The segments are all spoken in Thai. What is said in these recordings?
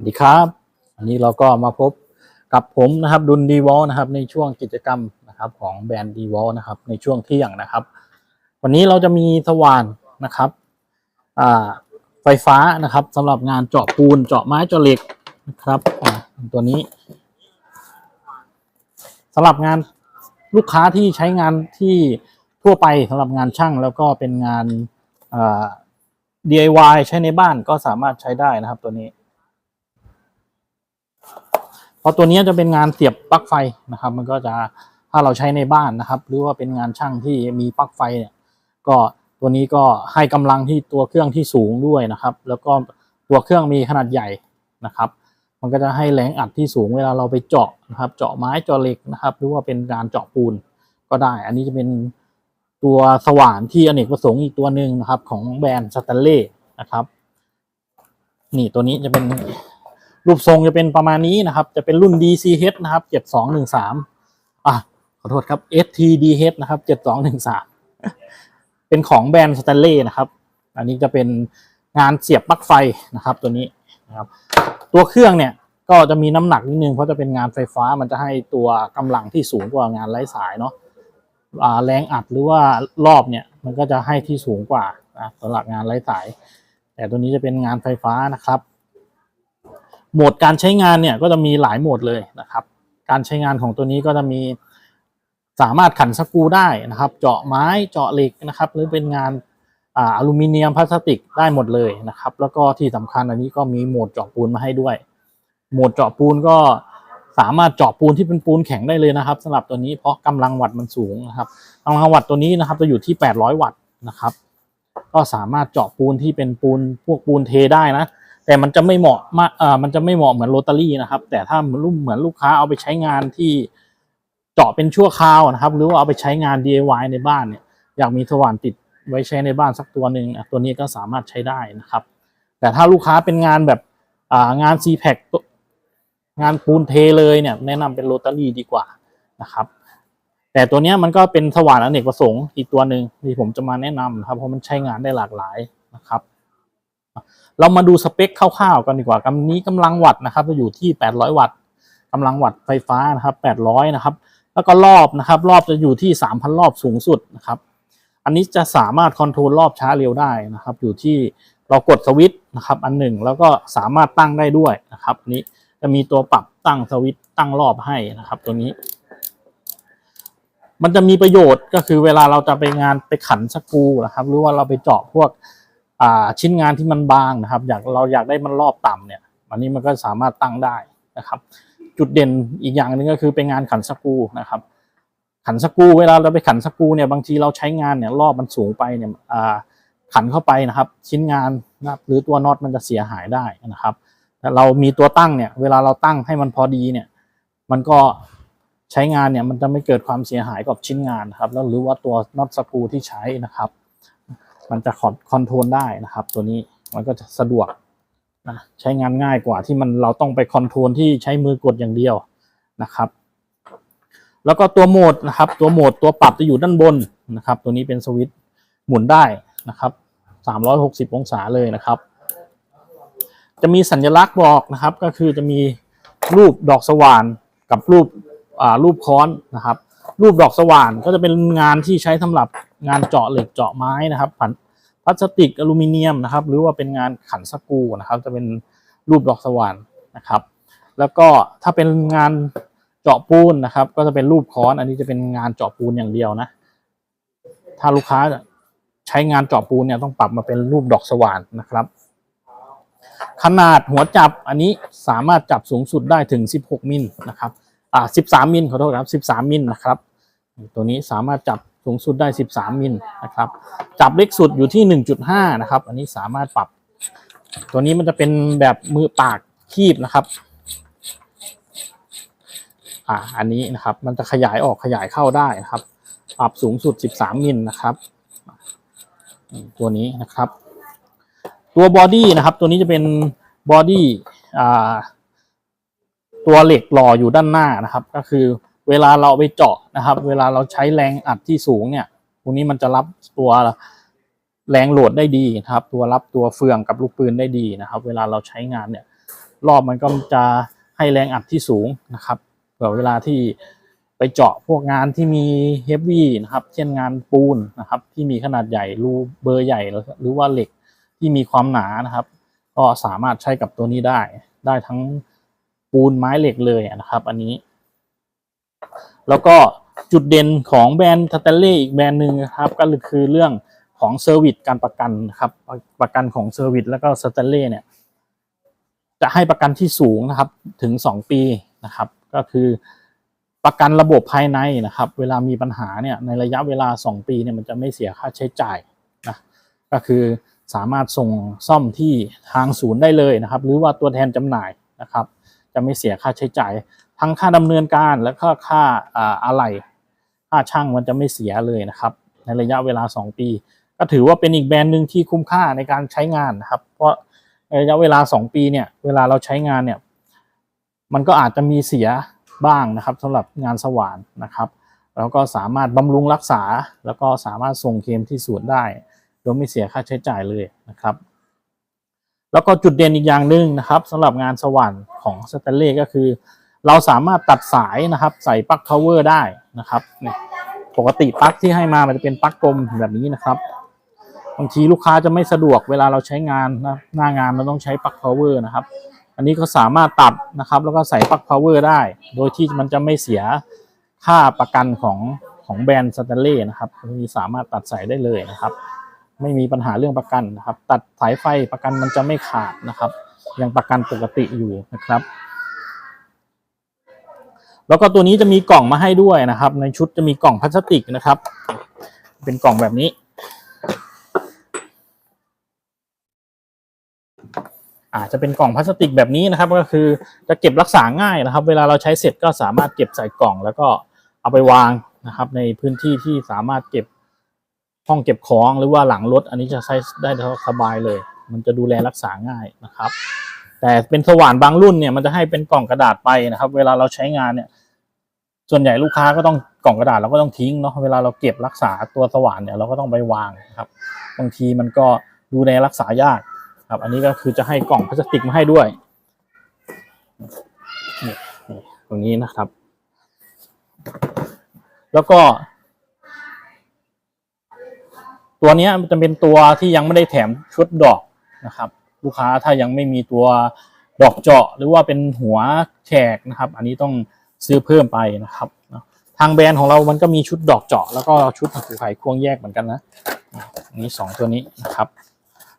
สวัสดีครับ อันนี้เราก็มาพบกับผมนะครับดุลดีวอลนะครับในช่วงกิจกรรมนะครับของแบรนด์ดีวอลนะครับในช่วงเที่ยงนะครับ วันนี้เราจะมีสว่านนะครับอ่าไฟฟ้านะครับสำหรับงานเจาะปูนเจาะไม้เจาะเหล็กนะครับตัวนี้สำหรับงานลูกค้าที่ใช้งานที่ทั่วไปสำหรับงานช่างแล้วก็เป็นงานอ่า DIY ใช้ในบ้านก็สามารถใช้ได้นะครับตัวนี้ เพราะตัวนี้จะเป็นงานเสียบปลั๊กไฟนะครับ มันก็จะถ้าเราใช้ในบ้านนะครับ หรือว่าเป็นงานช่างที่มีปลั๊กไฟเนี่ยก็ตัวนี้ก็ให้กำลังที่ตัวเครื่องที่สูงด้วยนะครับ แล้วก็ตัวเครื่องมีขนาดใหญ่นะครับ มันก็จะให้แรงอัดที่สูงเวลาเราไปเจาะนะครับ เจาะไม้เจาะเหล็กนะครับ หรือว่าเป็นการเจาะปูนก็ได้ อันนี้จะเป็นตัวสว่านที่อเนกประสงค์อีกตัวหนึ่งนะครับ ของแบรนด์สแตนเล่นะครับ นี่ตัวนี้จะเป็น รูปทรงจะเป็นประมาณนี้นะครับ จะเป็นรุ่น DCH นะครับ 7213 อะ ขอโทษครับ STDH นะครับ 7213 เป็นของแบรนด์สแตนเล่นะครับ อันนี้จะเป็นงานเสียบปลั๊กไฟนะครับ ตัวนี้นะครับ ตัวเครื่องเนี่ยก็จะมีน้ำหนักนิดนึง เพราะจะเป็นงานไฟฟ้ามันจะให้ตัวกำลังที่สูงกว่างานไร้สายเนาะอ่าแรงอัดหรือว่ารอบเนี่ย มันก็จะให้ที่สูงกว่านะสำหรับงานไร้สาย แต่ตัวนี้จะเป็นงานไฟฟ้านะครับ โหมดการใช้งานเนี่ยก็จะมีหลายโหมดเลยนะครับ การใช้งานของตัวนี้ก็จะมีสามารถขันสกรูได้นะครับ เจาะไม้เจาะเหล็กนะครับ หรือเป็นงานอลูมิเนียมพลาสติกได้หมดเลยนะครับ แล้วก็ที่สำคัญอันนี้ก็มีโหมดเจาะปูนมาให้ด้วย โหมดเจาะปูนก็สามารถเจาะปูนที่เป็นปูนแข็งได้เลยนะครับสำหรับตัวนี้เพราะกำลังวัตต์มันสูงนะครับกำลังวัตต์ตัวนี้นะครับจะอยู่ที่ 800 วัตต์นะครับ ก็สามารถเจาะปูนที่เป็นปูนพวกปูนเทได้นะ แต่มันจะไม่เหมาะมากเอ่อมันจะไม่เหมาะเหมือนโรตารี่นะครับ แต่ถ้าเหมือนลูกเหมือนลูกค้าเอาไปใช้งานที่เจาะเป็นชั่วคราวนะครับ หรือว่าเอาไปใช้งาน DIY ในบ้านเนี่ย อยากมีสว่านติดไว้ใช้ในบ้านสักตัวหนึ่งตัวนี้ก็สามารถใช้ได้นะครับ แต่ถ้าลูกค้าเป็นงานแบบอ่างาน c p a c งานปูนเทเลยเนี่ยแนะนำเป็นโรตารี่ดีกว่านะครับ แต่ตัวนี้มันก็เป็นสว่านอเนกประสงค์อีกตัวหนึ่งที่ผมจะมาแนะนำนะครับ เพราะมันใช้งานได้หลากหลายนะครับ เรามาดูสเปคคร่าวๆกันดีกว่ากำนี้กำลังวัตต์นะครับจะอยู่ที่ 800 วัตต์กำลังวัตต์ไฟฟ้านะครับ 800 นะครับ แล้วก็รอบนะครับ รอบจะอยู่ที่ 3,000 รอบสูงสุดนะครับ อันนี้จะสามารถคอนโทรลรอบช้าเร็วได้นะครับ อยู่ที่เรากดสวิตช์นะครับ อันหนึ่งแล้วก็สามารถตั้งได้ด้วยนะครับนี้จะมีตัวปรับตั้งสวิตช์ตั้งรอบให้นะครับ ตัวนี้ มันจะมีประโยชน์ก็คือเวลาเราจะไปงานไปขันสกูนะครับ หรือว่าเราไปเจาะพวก อ่าชิ้นงานที่มันบางนะครับ อยากเราอยากได้มันรอบต่ำเนี่ยอันนี้มันก็สามารถตั้งได้นะครับ จุดเด่นอีกอย่างหนึ่งก็คือเป็นงานขันสกูนะครับ ขันสกูเวลาเราไปขันสกูเนี่ยบางทีเราใช้งานเนี่ยรอบมันสูงไปเนี่ยอ่าขันเข้าไปนะครับ ชิ้นงานนะหรือตัวน็อตมันจะเสียหายได้นะครับแต่เรามีตัวตั้งเนี่ย เวลาเราตั้งให้มันพอดีเนี่ย มันก็ใช้งานเนี่ยมันจะไม่เกิดความเสียหายกับชิ้นงานนครับ แล้วหรือว่าตัวน็อตสกรูที่ใช้นะครับ มันจะคอนคอนโทรลได้นะครับ ตัวนี้มันก็จะสะดวกนะใช้งานง่ายกว่าที่มันเราต้องไปคอนโทรลที่ใช้มือกดอย่างเดียวนะครับ แล้วก็ตัวโหมดนะครับ ตัวโหมดตัวปรับจะอยู่ด้านบนนะครับ ตัวนี้เป็นสวิตช์หมุนได้นะครับ 360 องศาเลยนะครับ จะมีสัญลักษณ์บอกนะครับ ก็คือจะมีรูปดอกสว่านกับรูปรูปค้อนนะครับ รูปดอกสว่านก็จะเป็นงานที่ใช้สำหรับ งานเจาะเหล็กเจาะไม้นะครับผันพลาสติกอลูมิเนียมนะครับ หรือว่าเป็นงานขันสกูนะครับ จะเป็นรูปดอกสว่านนะครับ แล้วก็ถ้าเป็นงานเจาะปูนนะครับ ก็จะเป็นรูปค้อน อันนี้จะเป็นงานเจาะปูนอย่างเดียวนะ ถ้าลูกค้าใช้งานเจาะปูนเนี่ยต้องปรับมาเป็นรูปดอกสว่านนะครับ ขนาดหัวจับอันนี้สามารถจับสูงสุดได้ถึง 16 มิลนะครับอ่า13 มิลขอโทษครับ 13 มิลนะครับ ตัวนี้สามารถจับ สูงสุดได้ 13 มิลนะครับ จับเล็กสุดอยู่ที่ 1.5 นะครับ อันนี้สามารถปรับ ตัวนี้มันจะเป็นแบบมือปากคีบนะครับ อ่า อันนี้นะครับ มันจะขยายออกขยายเข้าได้นะครับ ปรับสูงสุด 13 มิลนะครับ ตัวนี้นะครับ ตัวบอดี้นะครับ ตัวนี้จะเป็นบอดี้ อ่า ตัวเหล็กหล่ออยู่ด้านหน้านะครับ ก็คือเวลาเราไปเจาะ นะครับ เวลาเราใช้แรงอัดที่สูงเนี่ยตรงนี้มันจะรับตัวแรงโหลดได้ดีนะครับ ตัวรับตัวเฟืองกับลูกปืนได้ดีนะครับ เวลาเราใช้งานเนี่ย รอบมันก็จะให้แรงอัดที่สูงนะครับเผื่อเวลาที่ไปเจาะพวกงานที่มีเฮฟวี่นะครับ เช่นงานปูนนะครับ ที่มีขนาดใหญ่รูเบอร์ใหญ่หรือว่าเหล็กที่มีความหนานะครับ ก็สามารถใช้กับตัวนี้ได้ ได้ทั้งปูนไม้เหล็กเลยนะครับ อันนี้ แล้วก็ จุดเด่นของแบรนด์สเตเล่อีกแบรนด์หนึ่งนะครับก็คือเรื่องของเซอร์วิสการประกันนะครับประกันของเซอร์วิสแล้วก็สเตนเล่เนี่ยจะให้ประกันที่สูงนะครับถึง 2 ปีนะครับ ก็คือประกันระบบภายในนะครับ เวลามีปัญหาเนี่ยในระยะเวลา 2 ปีเนี่ยมันจะไม่เสียค่าใช้จ่ายนะก็คือสามารถส่งซ่อมที่ทางศูนย์ได้เลยนะครับ หรือว่าตัวแทนจำหน่ายนะครับ จะไม่เสียค่าใช้จ่าย ทั้งค่าดำเนินการและก็ค่าอ่าอะไหล่ค่าช่างมันจะไม่เสียเลยนะครับ ในระยะเวลา 2 ปี ก็ถือว่าเป็นอีกแบรนด์หนึ่งที่คุ้มค่าในการใช้งานนะครับ เพราะระยะเวลา 2 ปีเนี่ยเวลาเราใช้งานเนี่ยมันก็อาจจะมีเสียบ้างนะครับสำหรับงานสว่านนะครับแล้วก็สามารถบำรุงรักษา แล้วก็สามารถส่งเคมที่ศูนย์ได้โดยไม่เสียค่าใช้จ่ายเลยนะครับ แล้วก็จุดเด่นอีกอย่างหนึ่งนะครับสำหรับงานสว่านของสเตนเล่ก็คือ เราสามารถตัดสายนะครับ ใส่ปลั๊ก power ได้นะครับเนี่ยปกติปลั๊กที่ให้มามันจะเป็นปลั๊กกลมแบบนี้นะครับบางทีลูกค้าจะไม่สะดวกเวลาเราใช้งานนะหน้างานมันต้องใช้ปลั๊ก power นะครับ อันนี้ก็สามารถตัดนะครับ แล้วก็ใส่ปลั๊ก power ได้ โดยที่มันจะไม่เสียค่าประกันของของแบรนด์สแตนเล่นะครับมีสามารถตัดใส่ได้เลยนะครับ ไม่มีปัญหาเรื่องประกันนะครับ ตัดสายไฟประกันมันจะไม่ขาดนะครับ ยังประกันปกติอยู่นะครับ แล้วก็ตัวนี้จะมีกล่องมาให้ด้วยนะครับ ในชุดจะมีกล่องพลาสติกนะครับ เป็นกล่องแบบนี้อาจจะเป็นกล่องพลาสติกแบบนี้นะครับ ก็คือจะเก็บรักษาง่ายนะครับ เวลาเราใช้เสร็จก็สามารถเก็บใส่กล่อง แล้วก็เอาไปวางนะครับ ในพื้นที่ที่สามารถเก็บห้องเก็บของหรือว่าหลังรถ อันนี้จะใช้ได้สบายเลย มันจะดูแลรักษาง่ายนะครับ แต่เป็นสว่านบางรุ่นเนี่ยมันจะให้เป็นกล่องกระดาษไปนะครับ เวลาเราใช้งานเนี่ย ส่วนใหญ่ลูกค้าก็ต้องกล่องกระดาษเราก็ต้องทิ้งเนาะเวลาเราเก็บรักษาตัวสว่านเนี่ยเราก็ต้องไปวางครับบางทีมันก็ดูแลรักษายากครับ อันนี้ก็คือจะให้กล่องพลาสติกมาให้ด้วยนี่ตรงนี้นะครับ แล้วก็ ตัวนี้จะเป็นตัวที่ยังไม่ได้แถมชุดดอกนะครับ ลูกค้าถ้ายังไม่มีตัวดอกเจาะ หรือว่าเป็นหัวแฉกนะครับ อันนี้ต้องซื้อเพิ่มไปนะครับทางแบรนด์ของเรามันก็มีชุดดอกเจาะ แล้วก็ชุดหูไข่ควงแยกเหมือนกันนะอันนี้สองตัวนี้นะครับ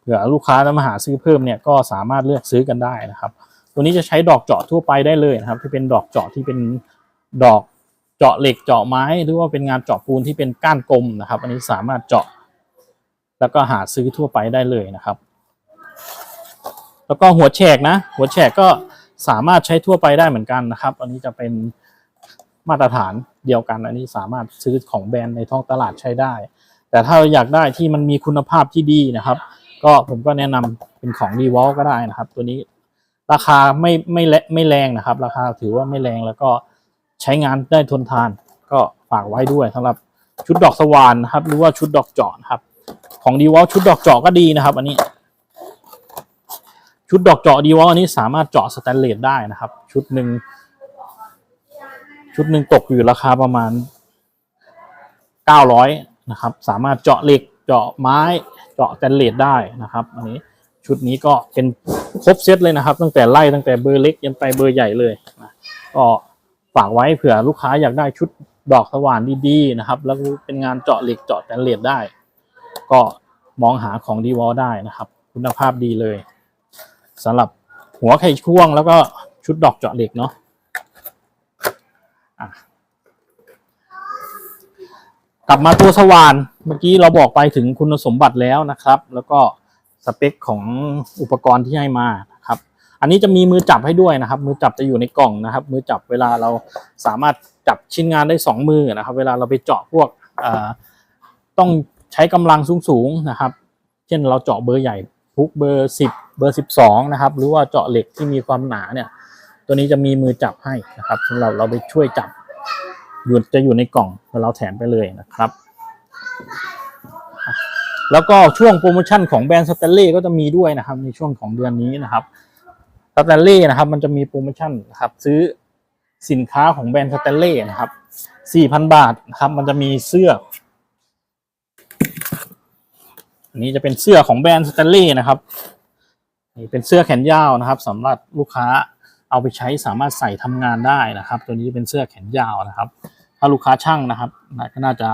เผื่อลูกค้าจะมาหาซื้อเพิ่มเนี่ยก็สามารถเลือกซื้อกันได้นะครับ ตัวนี้จะใช้ดอกเจาะทั่วไปได้เลยนะครับ ที่เป็นดอกเจาะที่เป็นดอกเจาะเหล็กเจาะไม้ หรือว่าเป็นงานเจาะปูนที่เป็นก้านกลมนะครับ อันนี้สามารถเจาะ แล้วก็หาซื้อทั่วไปได้เลยนะครับ แล้วก็หัวแฉกนะ หัวแฉกก็สามารถใช้ทั่วไปได้เหมือนกันนะครับ อันนี้จะเป็นมาตรฐานเดียวกัน อันนี้สามารถซื้อของแบรนด์ในท้องตลาดใช้ได้ แต่ถ้าอยากได้ที่มันมีคุณภาพที่ดีนะครับ ก็ผมก็แนะนำเป็นของดีวอลก็ได้นะครับ ตัวนี้ราคาไม่ไม่และไม่แรงนะครับ ราคาถือว่าไม่แรงแล้วก็ใช้งานได้ทนทาน ก็ฝากไว้ด้วยสำหรับชุดดอกสว่านนะครับ หรือว่าชุดดอกจาะนะครับ ของดีวอลชุดดอกจาะก็ดีนะครับ อันนี้ ชุดดอกเจาะดีวอลอันนี้สามารถเจาะสแตนเลสได้นะครับ ชุดหนึ่งชุดหนึ่งตกอยู่ราคาประมาณเก้าร้อยนะครับ สามารถเจาะเหล็กเจาะไม้เจาะสแตนเลสได้นะครับอันนี้ชุดนี้ก็เป็นครบเซตเลยนะครับ ตั้งแต่ไล่ตั้งแต่เบอร์เล็กยันไปเบอร์ใหญ่เลยนะก็ฝากไว้เผื่อลูกค้าอยากได้ชุดดอกสว่านดีๆนะครับ แล้วเป็นงานเจาะเหล็กเจาะสแตนเลสได้ ก็มองหาของดีวอลได้นะครับ คุณภาพดีเลย สำหรับหัวไข่ช่วงแล้วก็ชุดดอกเจาะเหล็กเนาะะกลับมาตัวสว่าน เมื่อกี้เราบอกไปถึงคุณสมบัติแล้วนะครับ แล้วก็สเปคของอุปกรณ์ที่ให้มานะครับ อันนี้จะมีมือจับให้ด้วยนะครับ มือจับจะอยู่ในกล่องนะครับ มือจับเวลาเราสามารถจับชิ้นงานได้สองมือนะครับ เวลาเราไปเจาะพวกต้องใช้กำลังสูงๆนะครับ เช่นเราเจาะเบอร์ใหญ่ พุกเบอร์สิบเบอร์สิบสองนะครับ หรือว่าเจาะเหล็กที่มีความหนาเนี่ย ตัวนี้จะมีมือจับให้นะครับสำหรับเราไปช่วยจับอยู่จะอยู่ในกล่องเราแถมไปเลยนะครับ แล้วก็ช่วงโปรโมชั่นของแบรนด์สเตลเล่ก็จะมีด้วยนะครับ ในช่วงของเดือนนี้นะครับสแตนเล่นะครับ มันจะมีโปรโมชั่นนะครับ ซื้อสินค้าของแบรนด์สแตนเล่นะครับสี่พันบาทนะครับ มันจะมีเสื้อ อันนี้จะเป็นเสื้อของแบรนด์สแตนเล่นะครับนี่เป็นเสื้อแขนยาวนะครับสำหรับลูกค้าเอาไปใช้สามารถใส่ทำงานได้นะครับ ตัวนี้เป็นเสื้อแขนยาวนะครับ ถ้าลูกค้าช่างนะครับก็น่าจะ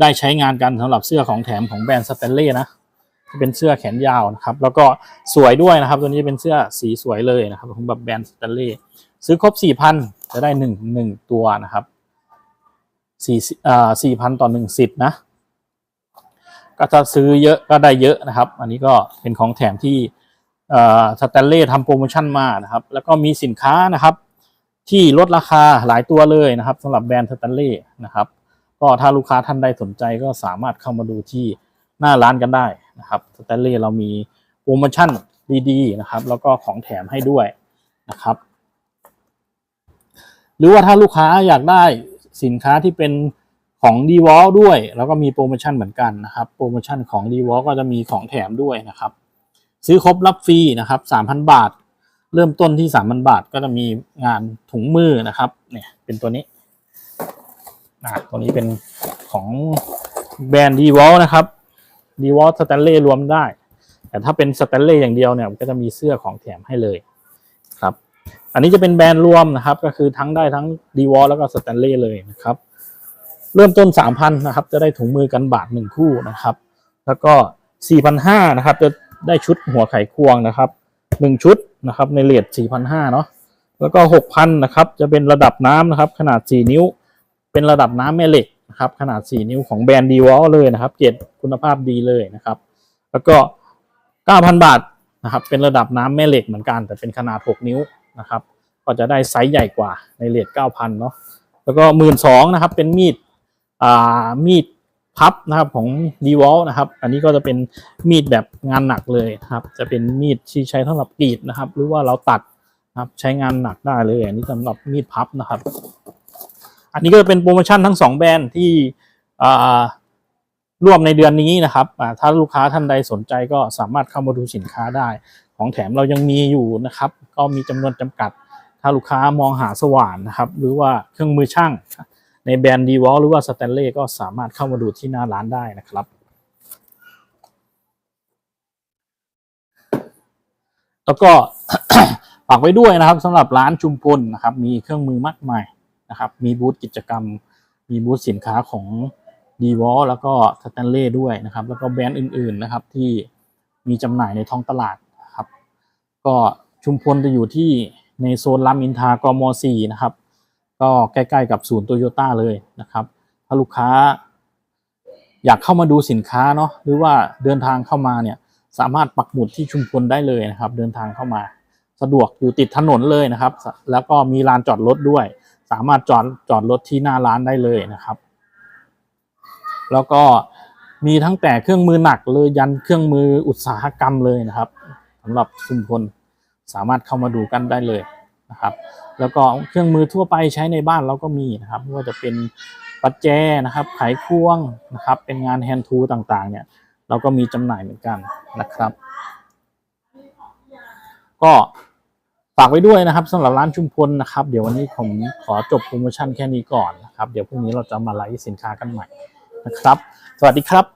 ได้ใช้งานกันสำหรับเสื้อของแถมของแบรนด์สแตนเล่นะที่เป็นเสื้อแขนยาวนะครับ แล้วก็สวยด้วยนะครับ ตัวนี้เป็นเสื้อสีสวยเลยนะครับของแบบแบรนด์สแตนเล่ซื้อครบสี่พันจะได้หนึ่งหนึ่งตัวนะครับสี่อ่าสี่พันต่อหนึ่งสิทธิ์นะ ก็ถ้าซื้อเยอะก็ได้เยอะนะครับ อันนี้ก็เป็นของแถมที่สแตนเล่ทำโปรโมชั่นมานะครับ แล้วก็มีสินค้านะครับ ที่ลดราคาหลายตัวเลยนะครับสำหรับแบรนด์สแตนเล่นะครับ ก็ถ้าลูกค้าท่านใดสนใจก็สามารถเข้ามาดูที่หน้าร้านกันได้นะครับสแตนเล่เรามีโปรโมชั่นดีๆนะครับ แล้วก็ของแถมให้ด้วยนะครับ หรือว่าถ้าลูกค้าอยากได้สินค้าที่เป็น ของ d w a l ด้วย แล้วก็มีโปรโมชั่นเหมือนกันนะครับ โปรโมชั่นของ d w a l ก็จะมีของแถมด้วยนะครับ ซื้อครบรับฟรีนะครับ 3,000 บาท เริ่มต้นที่ 3,000 บาทก็จะมีงานถุงมือนะครับ เนี่ยเป็นตัวนี้อ่าตัวนี้เป็นของแบรนด์ d w a l นะครับ d w a l สแตนเล่รวมได้ แต่ถ้าเป็นสแตนเล่อย่างเดียวเนี่ยก็จะมีเสื้อของแถมให้เลยครับ อันนี้จะเป็นแบรนด์รวมนะครับ ก็คือทั้งได้ทั้ง d w a l แล้วก็สแตนเล่เลยนะครับ เริ่มต้น 3,000นะครับ จะได้ถุงมือกันบาทหนึ่งคู่นะครับ แล้วก็ 4,500นะครับ จะได้ชุดหัวไขควงนะครับหนึ่งชุดนะครับในเลท4,500เนาะแล้วก็ 6,000นะครับจะเป็นระดับน้ำนะครับ ขนาด 4 นิ้ว เป็นระดับน้ำแม่เหล็กนะครับ ขนาด 4 นิ้วของแบรนด์ดีวอลเลยนะครับเกรดคุณภาพดีเลยนะครับ แล้วก็ 9,000 บาทนะครับ เป็นระดับน้ำแม่เหล็กเหมือนกัน แต่เป็นขนาด 6 นิ้วนะครับ ก็จะได้ไซส์ใหญ่กว่าในเลท9,000เนาะแล้วก็ 12,000นะครับเป็นมีด มีดพับนะครับของ d w a l นะครับ อันนี้ก็จะเป็นมีดแบบงานหนักเลยครับ จะเป็นมีดที่ใช้สำหรับกรีดนะครับ หรือว่าเราตัดครับใช้งานหนักได้เลยอันนี้สำหรับมีดพับนะครับ อันนี้ก็จะเป็นโปรโมชั่นทั้งสองแบรนด์ที่ร่วมในเดือนนี้นะครับถ้าลูกค้าท่านใดสนใจก็สามารถเข้ามาดูสินค้าได้ ของแถมเรายังมีอยู่นะครับ ก็มีจำนวนจำกัด ถ้าลูกค้ามองหาสว่านนะครับ หรือว่าเครื่องมือช่าง ในแบรนด์ดีวอลหรือว่าสแตนเล่ก็สามารถเข้ามาดูที่หน้าร้านได้นะครับแล้วก็ฝากไว้ด้วยนะครับสำหรับร้านชุมพลนะครับ มีเครื่องมือมากมายนะครับ มีบูธกิจกรรม มีบูธสินค้าของดีวอลแล้วก็สแตนเล่ด้วยนะครับ แล้วก็แบรนด์อื่น ๆนะครับ ที่มีจำหน่ายในท้องตลาดครับ ก็ชุมพลจะอยู่ที่ในโซนรามอินทากม .4 นะครับ ก็ใกล้ๆกับศูนย์โตโยต้าเลยนะครับ ถ้าลูกค้าอยากเข้ามาดูสินค้าเนาะหรือว่าเดินทางเข้ามาเนี่ยสามารถปักหมุดที่ชุมพลได้เลยนะครับ เดินทางเข้ามา สะดวกอยู่ติดถนนเลยนะครับ แล้วก็มีลานจอดรถด้วย สามารถจอดจอดรถที่หน้าร้านได้เลยนะครับ แล้วก็มีทั้งแต่เครื่องมือหนักเลยยันเครื่องมืออุตสาหกรรมเลยนะครับสำหรับชุมพลสามารถเข้ามาดูกันได้เลย นะครับ แล้วก็เครื่องมือทั่วไปใช้ในบ้านเราก็มีนะครับไม่ว่าจะเป็นปัจแจนะครับไขควงนะครับ เป็นงานแฮนด์ทูต่างๆ เนี่ย เราก็มีจำหน่ายเหมือนกันนะครับ ก็ฝากไว้ด้วยนะครับสำหรับร้านชุมพลนะครับ เดี๋ยววันนี้ผมขอจบโปรโมชั่นแค่นี้ก่อนนะครับ เดี๋ยวพรุ่งนี้เราจะมาไลฟ์สินค้ากันใหม่นะครับ สวัสดีครับ